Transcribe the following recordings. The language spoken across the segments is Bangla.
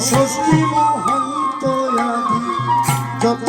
ষষ্ঠী মহন্ত যত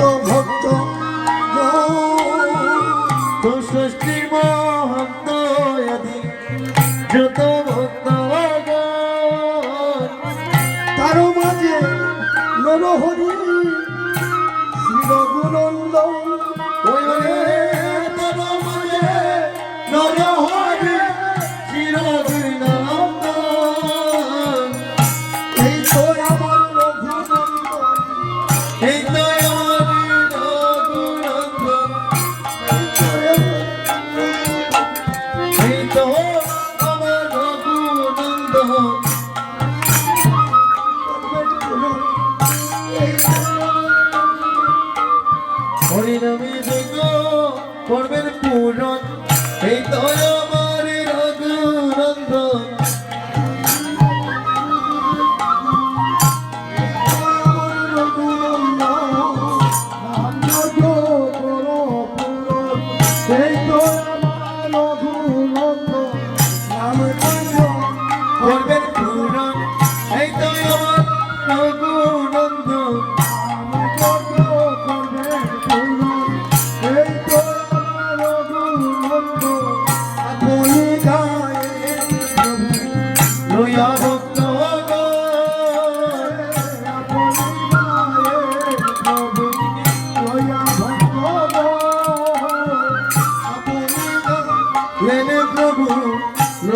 হরিনামী যজ্ঞ করবেন পূরণ। এই তো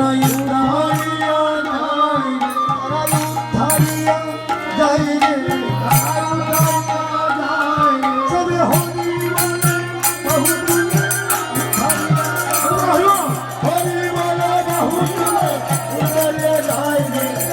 নারায়ণ